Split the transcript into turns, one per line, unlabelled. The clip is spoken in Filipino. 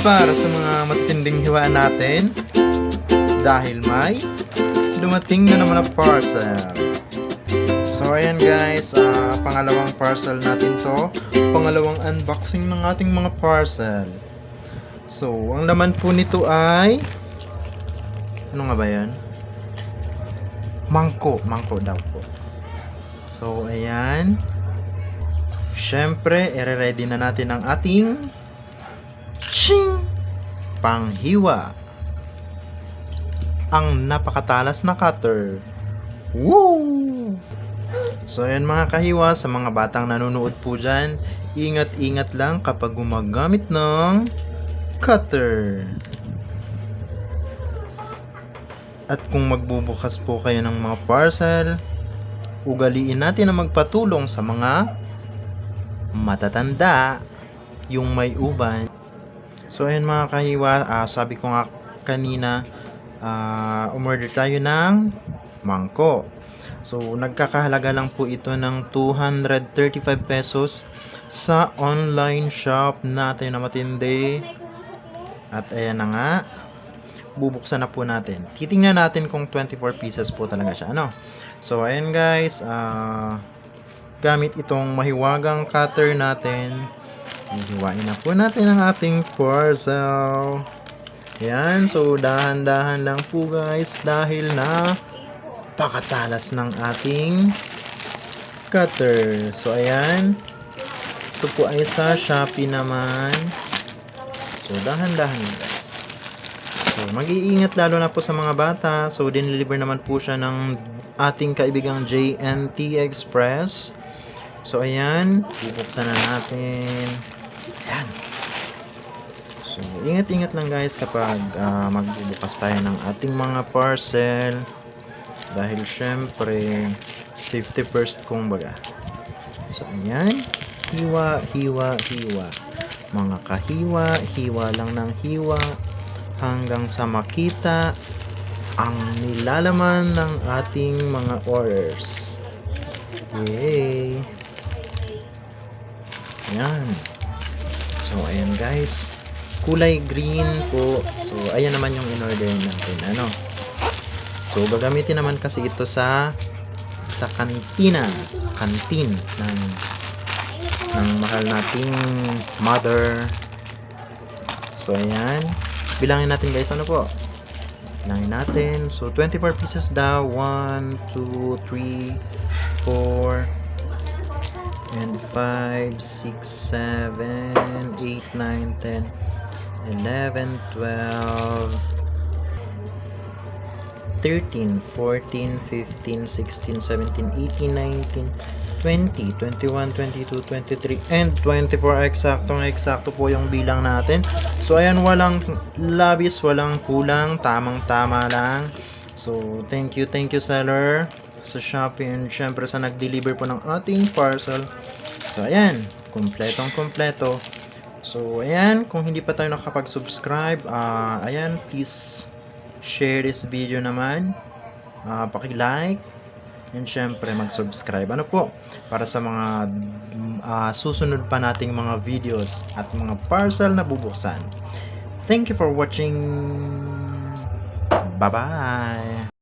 para sa mga matinding hiwa natin dahil may dumating na naman na parcel. So ayan guys, uh, pangalawang parcel natin to. Pangalawang unboxing ng ating mga parcel. So, ang laman po nito ay ano nga ba yan? Mangko, mangko daw po. So, ayan. syempre ire-ready na natin ang ating Shing! Panghiwa. Ang napakatalas na cutter. Woo! So ayan mga kahiwa, sa mga batang nanonood po dyan, ingat-ingat lang kapag gumagamit ng cutter. At kung magbubukas po kayo ng mga parcel, ugaliin natin na magpatulong sa mga matatanda yung may uban. So ayun mga kahiwa, uh, sabi ko nga kanina, uh, umorder tayo ng mangko. So nagkakahalaga lang po ito ng 235 pesos sa online shop natin na matindi. At ayan na nga, bubuksan na po natin. Titingnan natin kung 24 pieces po talaga siya. Ano? So ayun guys, uh, gamit itong mahiwagang cutter natin Hihiwain na po natin ang ating parcel. Ayan, so dahan-dahan lang po guys dahil na pakatalas ng ating cutter. So ayan, ito po ay sa Shopee naman. So dahan-dahan guys. So mag-iingat lalo na po sa mga bata. So din-deliver naman po siya ng ating kaibigang JNT Express. So, ayan. Bubuksan na natin. Ayan. So, ingat-ingat lang guys kapag uh, magbubukas tayo ng ating mga parcel. Dahil, syempre, safety first kumbaga. So, ayan. Hiwa, hiwa, hiwa. Mga kahiwa, hiwa lang ng hiwa. Hanggang sa makita ang nilalaman ng ating mga orders. Yay! Ayan. So, ayan guys. Kulay green po. So, ayan naman yung in-order natin. Ano? So, gagamitin naman kasi ito sa sa kantina. Sa kantin ng ng mahal nating mother. So, ayan. Bilangin natin guys. Ano po? Bilangin natin. So, 24 pieces daw. 1, 2, 3, 4, and 5 6 7 8 9 10 11 12 13 14 15 16 17 18 19 20 21 22 23 and 24 eksaktong eksakto po yung bilang natin so ayan walang labis walang kulang tamang tama lang so thank you thank you seller sa Shopee and syempre sa nag-deliver po ng ating parcel. So, ayan. Kompletong kompleto. So, ayan. Kung hindi pa tayo nakapag-subscribe, uh, ayan, please share this video naman. Uh, paki-like. And syempre, mag-subscribe. Ano po? Para sa mga uh, susunod pa nating mga videos at mga parcel na bubuksan. Thank you for watching. Bye-bye.